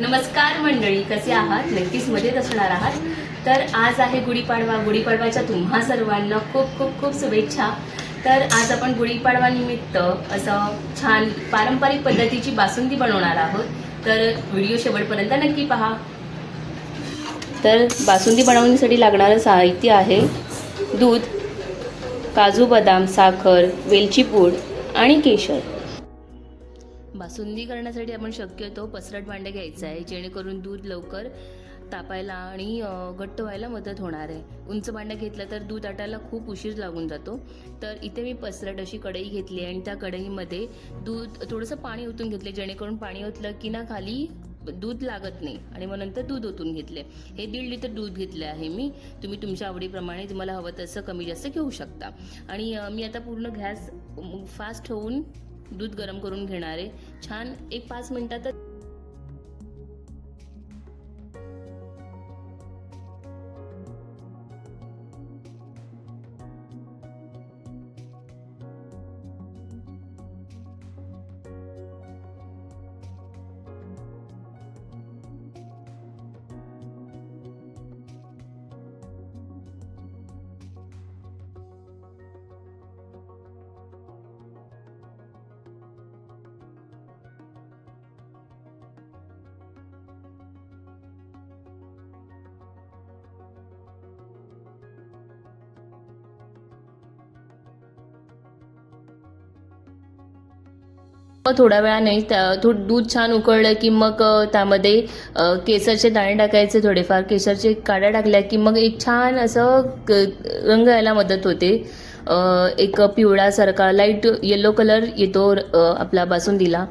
नमस्कार मंडळी कसे आहात? नक्कीच मजेत असणार आहात. तर आज आहे गुढीपाडवा. गुढीपाडव्याच्या तुम्हा सर्वांना खूप खूप खूप शुभेच्छा. तर आज आपण गुढीपाडवानिमित्त असं छान पारंपरिक पद्धतीची बासुंदी बनवणार आहोत. तर व्हिडिओ शेवटपर्यंत नक्की पहा. तर बासुंदी बनवण्यासाठी लागणारं साहित्य आहे दूध काजू बदाम साखर वेलची पूड आणि केशर. बासुंदी करण्यासाठी आपण शक्यतो पसरट भांडे घ्यायचं आहे जेणेकरून दूध लवकर तापायला आणि घट्ट व्हायला मदत होणार आहे. उंच भांडं घेतलं तर दूध आटायला खूप उशीर लागून जातो. तर इथे मी पसरट अशी कढई घेतली आणि त्या कढईमध्ये दूध थोडंसं पाणी ओतून घेतले जेणेकरून पाणी ओतलं की ना खाली दूध लागत नाही आणि मग नंतर दूध ओतून घेतले. हे दीड लिटर दूध घेतले आहे मी. तुम्ही तुमच्या आवडीप्रमाणे तुम्हाला हवं तसं कमी जास्त घेऊ शकता. आणि मी आता पूर्ण गॅस फास्ट होऊन दूध गरम करून घेणार आहे. छान एक पाच मिनिटात मग थोड्या वेळाने त्या- थोडं दूध छान उकळलं की मग त्यामध्ये केसरचे दाणे टाकायचे थोडेफार केसरचे काड्या टाकल्या की मग एक छान असं क- रंग यायला मदत होते. एक पिवळासारखा लाइट येलो कलर येतो आपला बासुंदीला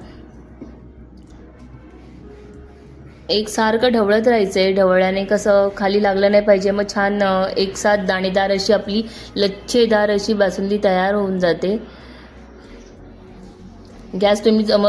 एक सारखं ढवळत राहायचंय ढवळ्याने कसं खाली लागलं नाही पाहिजे मग छान एक साथ दाणेदार अशी आपली लच्छेदार अशी बासुंदी तयार होऊन जाते. गॅस तुम्ही जम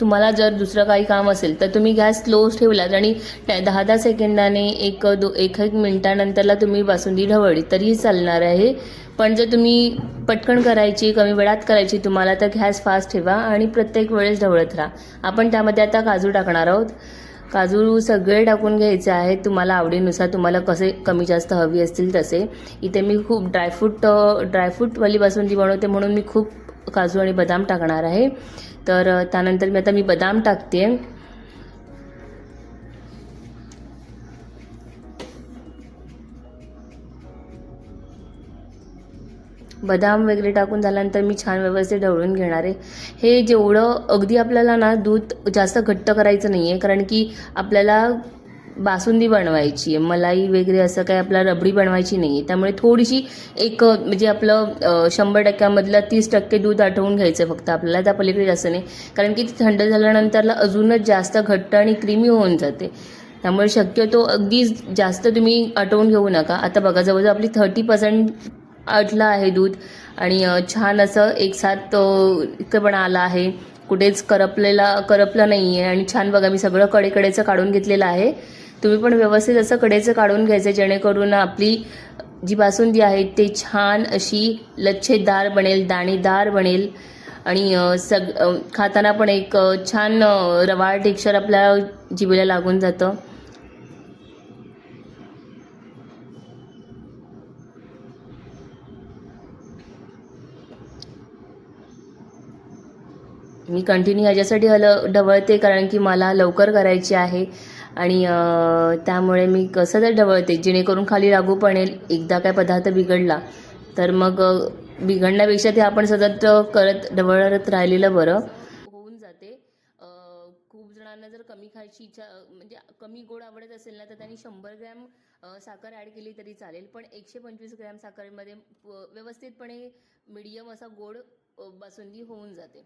तुम्हाला जर दुसरं काही काम असेल तर तुम्ही गॅस स्लो ठेवलात आणि दहा दहा सेकंदाने एक दो एक एक मिनटानंतरला तुम्ही बासुंदी ढवळली तरीही चालणार आहे. पण जर तुम्ही पटकन करायची कमी वेळात करायची तुम्हाला तर गॅस फास्ट ठेवा आणि प्रत्येक वेळेस ढवळत राहा. आपण त्यामध्ये आता काजू टाकणार आहोत. काजू सगळे टाकून घ्यायचे आहेत. तुम्हाला आवडीनुसार तुम्हाला कसे कमी जास्त हवी असतील तसे. इथे मी खूप ड्रायफ्रूट ड्रायफ्रूटवाली बासुंदी बनवते म्हणून मी खूप काजू आणि बदाम टाकणार आहे. तर त्यानंतर मी आता मी बदाम टाकते. बदाम वगैरे टाकून झाल्यानंतर मी छान व्यवस्थित ढवळून घेणार आहे. हे जेवढं अगदी आपल्याला ना दूध जास्त घट्ट करायचं नाही आहे कारण की आपल्याला बासुंदी बनवायची आहे मलाई वगैरे असं काही आपल्याला रबडी बनवायची नाही आहे त्यामुळे थोडीशी एक म्हणजे आपलं शंभर टक्क्यामधलं तीस टक्के दूध आठवून घ्यायचं आहे फक्त आपल्याला. त्या पलीकडे जास्त नाही. कारण की थंड झाल्यानंतरला अजूनच जास्त घट्ट आणि क्रीमी होऊन जाते. त्यामुळे शक्यतो अगदी जास्त तुम्ही आटवून घेऊ नका. आता बघा जवळजवळ आपली थर्टी पर्सेंट आटलं आहे दूध. आणि छान असं एक साथ पण आलं आहे. कुठेच करपलेला करपलं नाही आहे आणि छान बघा मी सगळं कडेकडेचं काढून घेतलेलं आहे. तुम्ही पण व्यवस्थित असं कडेचं काढून घ्यायचं जेणेकरून आपली जी बासुंदी आहे ते छान अशी लच्छेदार बनेल दाणेदार बनेल. आणि सग खाताना पण एक छान रवाळ टेक्स्चर आपल्या जिभेला लागून जातं. मी कंटिन्यू ह्याच्यासाठी हल ढवळते कारण की मला लवकर करायची आहे. आणि त्यामुळे मी कसं तर ढवळते. जेणेकरून खाली लागू पडेल एकदा काय पदार्थ बिघडला तर मग बिघडण्यापेक्षा ते आपण सतत करत ढवळत राहिलेलं बरं. होऊन जाते. खूप जणांना जर कमी खायची इच्छा म्हणजे कमी गोड आवडत असेल ना तर त्यांनी शंभर ग्रॅम साखर ॲड केली तरी चालेल. पण एकशे पंचवीस ग्रॅम साखरेमध्ये व- व्यवस्थितपणे मिडियम असा गोड बासुंदी होऊन जाते.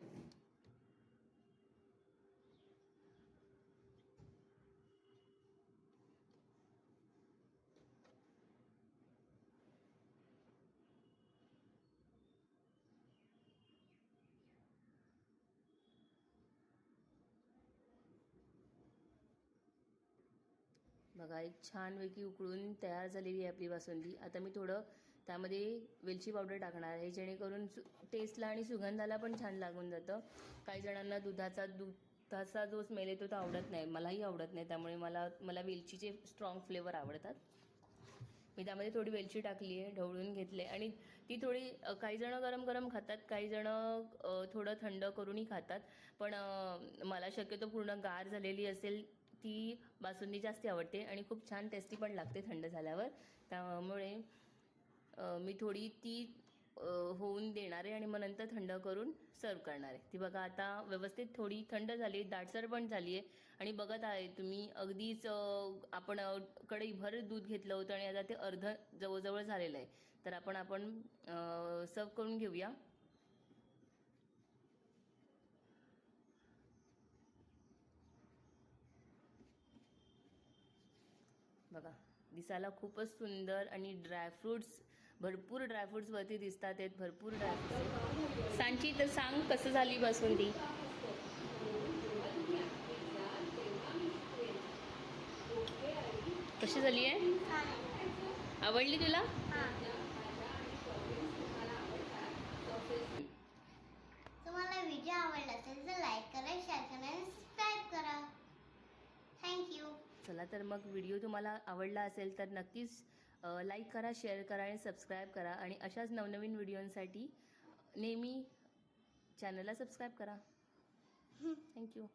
बघा एक छानपैकी उकळून तयार झालेली आहे आपली बासुंदी. आता मी थोडं त्यामध्ये वेलची पावडर टाकणार आहे जेणेकरून सु टेस्टला आणि सुगंधाला पण छान लागून जातं. काही जणांना दुधाचा दुधाचा जो स्मेल येतो तो आवडत नाही. मलाही आवडत नाही त्यामुळे मला मला वेलचीचे स्ट्रॉंग फ्लेवर आवडतात. मी त्यामध्ये थोडी वेलची टाकली आहे ढवळून घेतले आणि ती थोडी काही जणं गरम गरम खातात काही जणं थोडं थंड करूनही खातात. पण मला शक्यतो पूर्ण गार झालेली असेल ती बासुंदी जास्त आवडते आणि खूप छान टेस्टी पण लागते थंड झाल्यावर. त्यामुळे मी थोडी ती होऊन देणार आहे आणि मग नंतर थंड करून सर्व करणार. आहे ती बघा आता व्यवस्थित थोडी थंड झाली दाटसर पण झाली आहे आणि बघत आहे तुम्ही अगदीच आपण कढईभर दूध घेतलं होतं आणि आता ते अर्ध जवळजवळ झालेलं आहे. तर आपण आपण सर्व करून घेऊया. बघा दिसायला खूपच सुंदर आणि ड्रायफ्रुट्स भरपूर ड्रायफ्रुट्स वरती दिसतात आहेत भरपूर ड्रायफ्रुट्स सांची तर सांग कसं झाली बासुंदी? कशी झाली आहे? आवडली तुला तुम्हाला व्हिडिओ आवडला असेल तर लाईक करा शेअर करा आणि सबस्क्राईब करा थँक्यू चला तर मग व्हिडिओ तुम्हाला आवडला असेल तर नक्कीच लाईक करा शेअर करा आणि सबस्क्राईब करा. आणि अशाच नवनवीन व्हिडिओंसाठी नेहमी चॅनलला सबस्क्राईब करा. थँक्यू